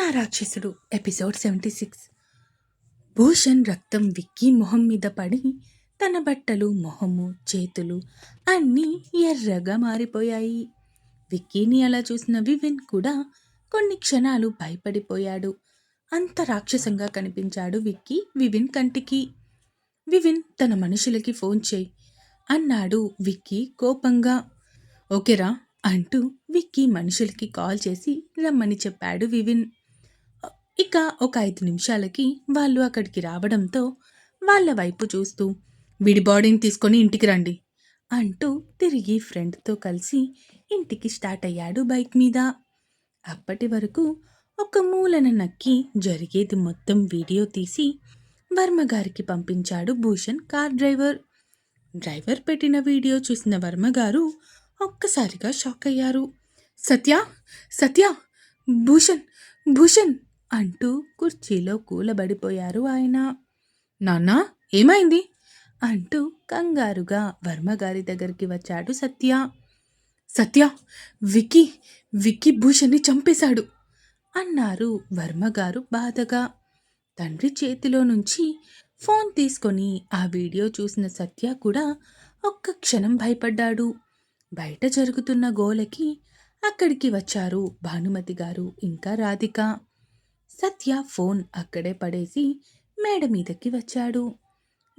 నా రాక్షసుడు. Episode seventy six. Bhushan రక్తం విక్కీ మొహం మీద పడి తన బట్టలు మొహము చేతులు అన్నీ ఎర్రగా మారిపోయాయి. విక్కీని అలా చూసిన వివిన్ కూడా కొన్ని క్షణాలు భయపడిపోయాడు. అంత రాక్షసంగా కనిపించాడు విక్కీ వివిన్ కంటికి. వివిన్ తన మనుషులకి ఫోన్ చేయి అన్నాడు విక్కీ కోపంగా. ఓకేరా అంటూ విక్కీ మనుషులకి కాల్ చేసి రమ్మని చెప్పాడు వివిన్. ఇక ఒక ఐదు నిమిషాలకి వాళ్ళు అక్కడికి రావడంతో వాళ్ళ వైపు చూస్తూ విడి బాడీని తీసుకొని ఇంటికి రండి అంటూ తిరిగి ఫ్రెండ్తో కలిసి ఇంటికి స్టార్ట్ అయ్యాడు బైక్ మీద. అప్పటి వరకు ఒక మూలన నక్కి జరిగేది మొత్తం వీడియో తీసి వర్మ గారికి పంపించాడు భూషణ్ కార్ డ్రైవర్. డ్రైవర్ పెట్టిన వీడియో చూసిన వర్మగారు ఒక్కసారిగా షాక్ అయ్యారు. సత్య! సత్య! భూషణ్! భూషణ్! అంటూ కుర్చీలో కూలబడిపోయారు ఆయన. నాన్నా ఏమైంది? అంటూ కంగారుగా వర్మగారి దగ్గరికి వచ్చాడు సత్య. సత్య వికి విక్కీ భూషణ్ని చంపేశాడు అన్నారు వర్మగారు బాధగా. తండ్రి చేతిలో నుంచి ఫోన్ తీసుకొని ఆ వీడియో చూసిన సత్య కూడా ఒక్క క్షణం భయపడ్డాడు. బయట జరుగుతున్న గోలకి అక్కడికి వచ్చారు భానుమతి గారు ఇంకా రాధిక. సత్య ఫోన్ అక్కడే పడేసి మేడ మీదకి వచ్చాడు.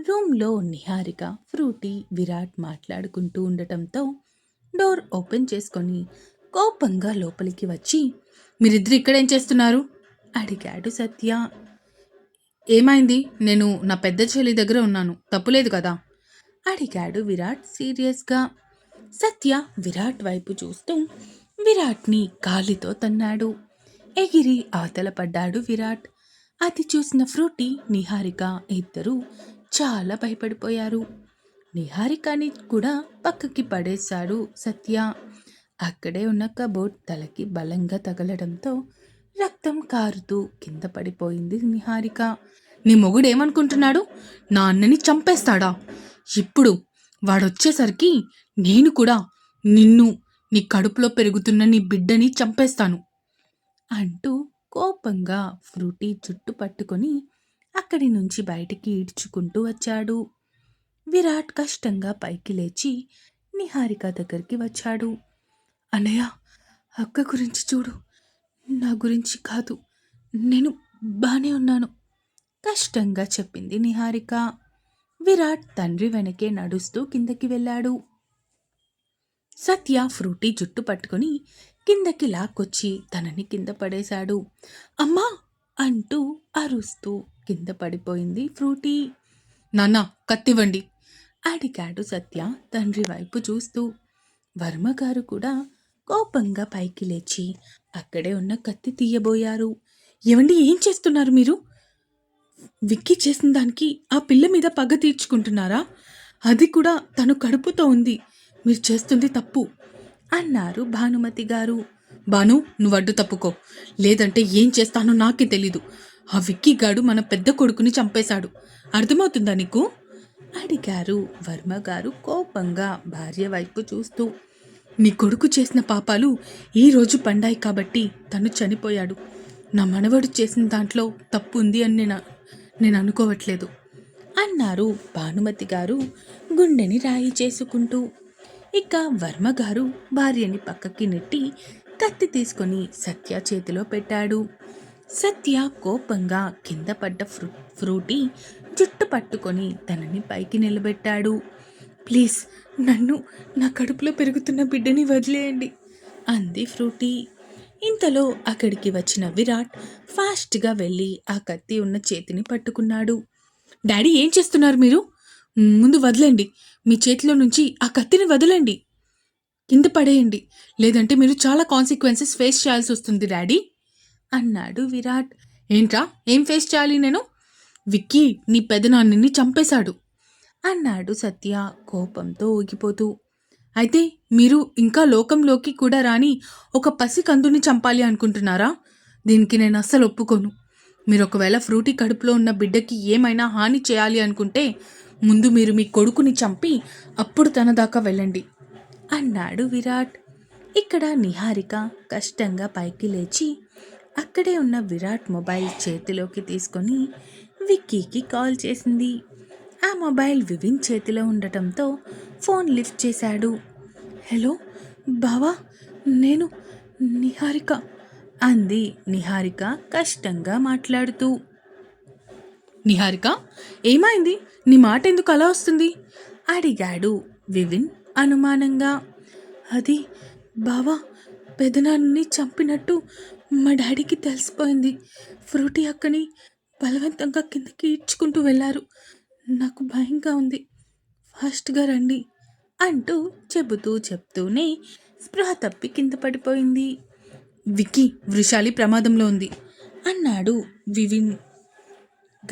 రూమ్లో నిహారిక ఫ్రూటీ విరాట్ మాట్లాడుకుంటూ ఉండటంతో డోర్ ఓపెన్ చేసుకొని కోపంగా లోపలికి వచ్చి మీరిద్దరు ఇక్కడేం చేస్తున్నారు? అడిగాడు సత్య. ఏమైంది? నేను నా పెద్ద చెల్లి దగ్గర ఉన్నాను. తప్పులేదు కదా? అడిగాడు విరాట్ సీరియస్గా. సత్య విరాట్ వైపు చూస్తూ విరాట్ని కాలితో తన్నాడు. ఎగిరి అవతల పడ్డాడు విరాట్. అది చూసిన ఫ్రూటీ నిహారిక ఇద్దరు చాలా భయపడిపోయారు. నిహారికని కూడా పక్కకి పడేశాడు సత్య. అక్కడే ఉన్న కబోర్డ్ తలకి బలంగా తగలడంతో రక్తం కారుతూ కింద పడిపోయింది నిహారిక. నీ మొగుడేమనుకుంటున్నాడు? నా అన్నని చంపేస్తాడా? ఇప్పుడు వాడొచ్చేసరికి నేను కూడా నిన్ను నీ కడుపులో పెరుగుతున్న నీ బిడ్డని చంపేస్తాను. అంటూ కోపంగా ఫ్రూటీ జుట్టు పట్టుకొని అక్కడి నుంచి బయటికి ఈడ్చుకుంటూ వచ్చాడు. విరాట్ కష్టంగా పైకి లేచి నిహారిక దగ్గరికి వచ్చాడు. అన్నయ్య అక్క గురించి చూడు. నా గురించి కాదు. నేను బాగానే ఉన్నాను. కష్టంగా చెప్పింది నిహారిక. విరాట్ తండ్రి వెనకే నడుస్తూ కిందకి వెళ్ళాడు. సత్య ఫ్రూటీ జుట్టు పట్టుకుని కిందకి లాక్కొచ్చి తనని కింద పడేశాడు. అమ్మా! అంటూ అరుస్తూ కింద పడిపోయింది ఫ్రూటీ. నాన్న కత్తివ్వండి! అడిగాడు సత్య తండ్రి వైపు చూస్తూ. వర్మగారు కూడా కోపంగా పైకి లేచి అక్కడే ఉన్న కత్తి తీయబోయారు. ఏమండి ఏం చేస్తున్నారు మీరు? విక్కీ చేసిన దానికి ఆ పిల్ల మీద పగ తీర్చుకుంటున్నారా? అది కూడా తను కడుపుతో ఉంది. మీరు చేస్తుంది తప్పు. అన్నారు భానుమతి గారు. భాను నువ్వు అడ్డు తప్పుకో. లేదంటే ఏం చేస్తానో నాకే తెలీదు. ఆ విక్కీ గాడు మన పెద్ద కొడుకుని చంపేశాడు. అర్థమవుతుందా నీకు? అడిగారు వర్మ గారు కోపంగా భార్య వైపు చూస్తూ. నీ కొడుకు చేసిన పాపాలు ఈ రోజు పండాయి కాబట్టి తను చనిపోయాడు. నా మనవడు చేసిన దాంట్లో తప్పు ఉంది అని నేను నేను అనుకోవట్లేదు. అన్నారు భానుమతి గారు గుండెని రాయి చేసుకుంటూ. ఇక వర్మ గారు భార్యని పక్కకి నెట్టి కత్తి తీసుకొని సత్య చేతిలో పెట్టాడు. సత్య కోపంగా కింద పడ్డ ఫ్రూ ఫ్రూటీ జుట్టు పట్టుకొని తనని పైకి నిలబెట్టాడు. ప్లీజ్ నన్ను నా కడుపులో పెరుగుతున్న బిడ్డని వదిలేయండి అంది ఫ్రూటీ. ఇంతలో అక్కడికి వచ్చిన విరాట్ ఫాస్ట్గా వెళ్ళి ఆ కత్తి ఉన్న చేతిని పట్టుకున్నాడు. డాడీ ఏం చేస్తున్నారు మీరు? ముందు వదలండి మీ చేతిలో నుంచి ఆ కత్తిని వదలండి. కింద పడేయండి. లేదంటే మీరు చాలా కాన్సిక్వెన్సెస్ ఫేస్ చేయాల్సి వస్తుంది డాడీ. అన్నాడు విరాట్. ఏంట్రా? ఏం ఫేస్ చేయాలి నేను? విక్కీ నీ పెదనాన్నని చంపేశాడు. అన్నాడు సత్య కోపంతో ఊగిపోతూ. అయితే మీరు ఇంకా లోకంలోకి కూడా రాని ఒక పసి కందుని చంపాలి అనుకుంటున్నారా? దీనికి నేను అస్సలు ఒప్పుకోను. మీరు ఒకవేళ ఫ్రూటీ కడుపులో ఉన్న బిడ్డకి ఏమైనా హాని చేయాలి అనుకుంటే ముందు మీరు మీ కొడుకుని చంపి అప్పుడు తన దాకా వెళ్ళండి. అన్నాడు విరాట్. ఇక్కడ నిహారిక కష్టంగా పైకి లేచి అక్కడే ఉన్న విరాట్ మొబైల్ చేతిలోకి తీసుకొని విక్కీకి కాల్ చేసింది. ఆ మొబైల్ వివిన్ చేతిలో ఉండటంతో ఫోన్ లిఫ్ట్ చేశాడు. హలో బావా నేను నిహారిక. అంది నిహారిక కష్టంగా మాట్లాడుతూ. నిహారిక ఏమైంది? నీ మాట ఎందుకు అలా వస్తుంది? అడిగాడు వివిన్ అనుమానంగా. అది బావా పెదనాన్ని చంపినట్టు మా డాడీకి తెలిసిపోయింది. ఫ్రూటీ అక్కని బలవంతంగా కిందకి ఈడ్చుకుంటూ వెళ్ళారు నాకు భయంగా ఉంది. ఫాస్ట్గా రండి అంటూ చెబుతూ చెప్తూనే స్పృహ తప్పి కింద పడిపోయింది. విక్కీ వృషాలి ప్రమాదంలో ఉంది. అన్నాడు వివిన్.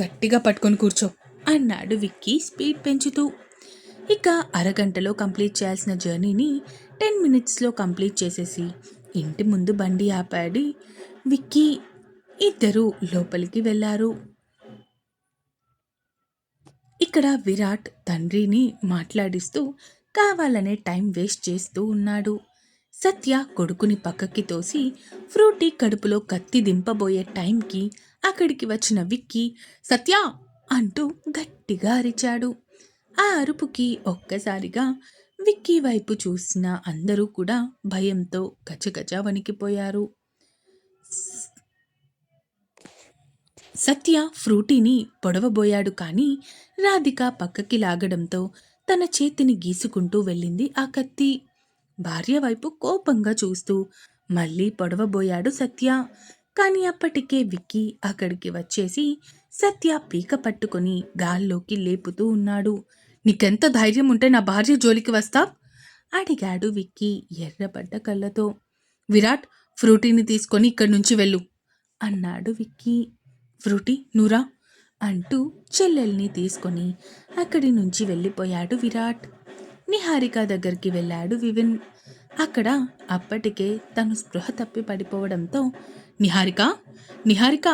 గట్టిగా పట్టుకొని కూర్చో అన్నాడు విక్కీ స్పీడ్ పెంచుతూ. ఇక అరగంటలో కంప్లీట్ చేయాల్సిన జర్నీని టెన్ మినిట్స్లో కంప్లీట్ చేసేసి ఇంటి ముందు బండి ఆపాడి విక్కీ ఇద్దరు లోపలికి వెళ్ళారు. ఇక్కడ విరాట్ తండ్రిని మాట్లాడిస్తూ కావాలనే టైం వేస్ట్ చేస్తూ ఉన్నాడు. సత్య కొడుకుని పక్కకి తోసి ఫ్రూటీ కడుపులో కత్తి దింపబోయే టైంకి అక్కడికి వచ్చిన విక్కీ సత్య! అంటూ గట్టిగా అరిచాడు. ఆ అరుపుకి ఒక్కసారిగా విక్కీ వైపు చూసిన అందరూ కూడా భయంతో గజగజ వణికిపోయారు. సత్య ఫ్రూటీని పొడవబోయాడు కానీ రాధిక పక్కకి లాగడంతో తన చేతిని గీసుకుంటూ వెళ్ళింది ఆ కత్తి. భార్య వైపు కోపంగా చూస్తూ మళ్ళీ పొడవబోయాడు సత్య. కానీ అప్పటికే విక్కీ అక్కడికి వచ్చేసి సత్య పీక పట్టుకొని గాల్లోకి లేపుతూ ఉన్నాడు. నీకెంత ధైర్యం ఉంటే నా భార్య జోలికి వస్తావు అడిగాడు విక్కీ ఎర్రబడ్డ కళ్ళతో. విరాట్ ఫ్రూటీని తీసుకొని ఇక్కడి నుంచి వెళ్ళు అన్నాడు విక్కీ. ఫ్రూటీ నూరా? అంటూ చెల్లెల్ని తీసుకొని అక్కడి నుంచి వెళ్ళిపోయాడు విరాట్. నిహారిక దగ్గరికి వెళ్ళాడు వివిన్. అక్కడ అప్పటికే తను స్పృహ తప్పి పడిపోవడంతో నిహారిక నిహారిక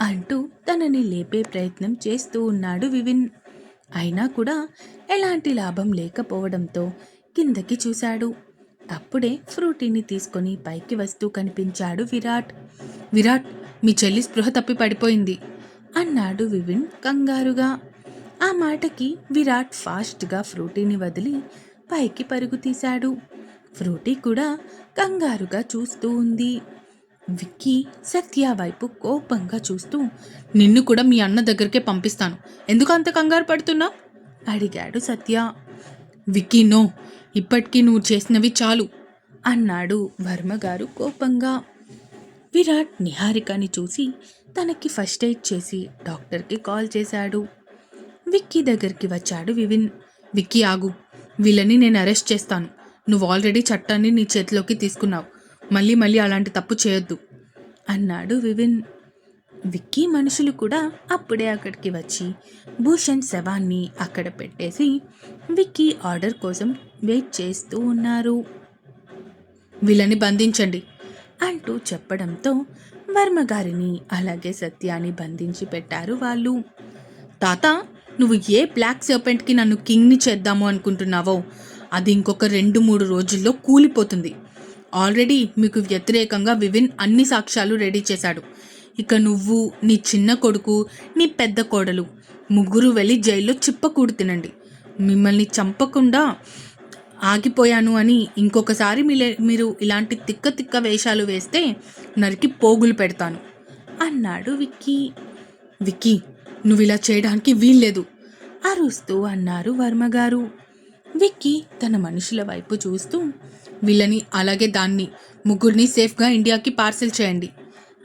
అంటూ తనని లేపే ప్రయత్నం చేస్తూ ఉన్నాడు వివిన్. అయినా కూడా ఎలాంటి లాభం లేకపోవడంతో కిందకి చూశాడు. అప్పుడే ఫ్రూటీని తీసుకొని పైకి వస్తూ కనిపించాడు విరాట్. విరాట్ మీ చెల్లి స్పృహ తప్పి పడిపోయింది అన్నాడు వివిన్ కంగారుగా. ఆ మాటకి విరాట్ ఫాస్ట్గా ఫ్రూటీని వదిలి పైకి పరుగు తీశాడు. ఫ్రూటీ కూడా కంగారుగా చూస్తూ ఉంది. విక్కీ సత్య వైపు కోపంగా చూస్తూ నిన్ను కూడా మీ అన్న దగ్గరికే పంపిస్తాను. ఎందుకు అంత కంగారు పడుతున్నా? అడిగాడు సత్య. విక్కీ నో. ఇప్పటికీ నువ్వు చేసినవి చాలు అన్నాడు వర్మగారు కోపంగా. విరాట్ నిహారికని చూసి తనకి ఫస్ట్ ఎయిడ్ చేసి డాక్టర్కి కాల్ చేశాడు. విక్కీ దగ్గరికి వచ్చాడు. వివిన్ విక్కీ ఆగు. వీళ్ళని నేను అరెస్ట్ చేస్తాను. నువ్వు ఆల్రెడీ చట్టాన్ని నీ చేతిలోకి తీసుకున్నావు. మళ్ళీ మళ్ళీ అలాంటి తప్పు చేయొద్దు అన్నాడు వివిన్. విక్కీ మనుషులు కూడా అప్పుడే అక్కడికి వచ్చి భూషణ్ శవాన్ని అక్కడ పెట్టేసి విక్కీ ఆర్డర్ కోసం వెయిట్ చేస్తూ ఉన్నారు. వీళ్ళని బంధించండి అంటూ చెప్పడంతో వర్మగారిని అలాగే సత్యాన్ని బంధించి పెట్టారు వాళ్ళు. తాత నువ్వు ఏ బ్లాక్ సర్పెంట్కి నన్ను కింగ్ని చేద్దాము అనుకుంటున్నావో అది ఇంకొక రెండు మూడు రోజుల్లో కూలిపోతుంది. ఆల్రెడీ మీకు వ్యతిరేకంగా వివిన్ అన్ని సాక్ష్యాలు రెడీ చేశాడు. ఇక నువ్వు నీ చిన్న కొడుకు నీ పెద్ద కోడలు ముగ్గురు వెళ్ళి జైల్లో చిప్పకూడు తినండి మిమ్మల్ని చంపకుండా ఆగిపోయాను అని ఇంకొకసారి మీరు ఇలాంటి తిక్క తిక్క వేషాలు వేస్తే నరికి పోగులు పెడతాను. అన్నాడు విక్కీ. విక్కీ నువ్వు ఇలా చేయడానికి వీల్లేదు. అరుస్తూ అన్నారు వర్మగారు. విక్కీ తన మనుషుల వైపు చూస్తూ వీళ్ళని అలాగే దాన్ని ముగ్గురిని సేఫ్గా ఇండియాకి పార్సిల్ చేయండి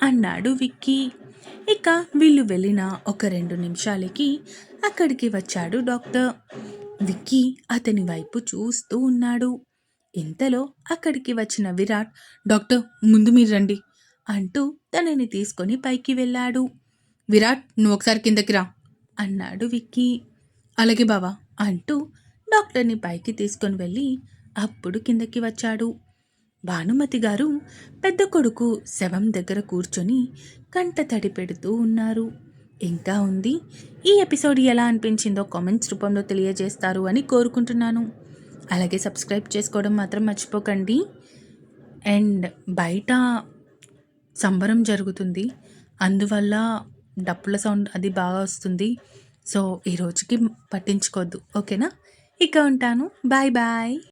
అన్నాడు విక్కీ. ఇక వీళ్ళు వెళ్ళిన ఒక రెండు నిమిషాలకి అక్కడికి వచ్చాడు డాక్టర్. విక్కీ అతని వైపు చూస్తూ ఉన్నాడు. ఇంతలో అక్కడికి వచ్చిన విరాట్ డాక్టర్ ముందు మీరు రండి అంటూ తనని తీసుకొని పైకి వెళ్ళాడు. విరాట్ నువ్వు ఒకసారి కిందకి రా అన్నాడు విక్కీ. అలాగే బావా అంటూ డాక్టర్ని పైకి తీసుకొని వెళ్ళి అప్పుడు కిందకి వచ్చాడు. భానుమతి గారు పెద్ద కొడుకు శవం దగ్గర కూర్చొని కంట తడి పెడుతూ ఉన్నారు. ఇంకా ఉంది? ఈ ఎపిసోడ్ ఎలా అనిపించిందో కామెంట్స్ రూపంలో తెలియజేస్తారు అని కోరుకుంటున్నాను. అలాగే సబ్స్క్రైబ్ చేసుకోవడం మాత్రం మర్చిపోకండి. అండ్ బయట సంబరం జరుగుతుంది. అందువల్ల డప్పుల సౌండ్ అది బాగా వస్తుంది. సో ఈ రోజుకి పట్టించుకోవద్దు ఓకేనా? ఇక ఉంటాను. Bye bye.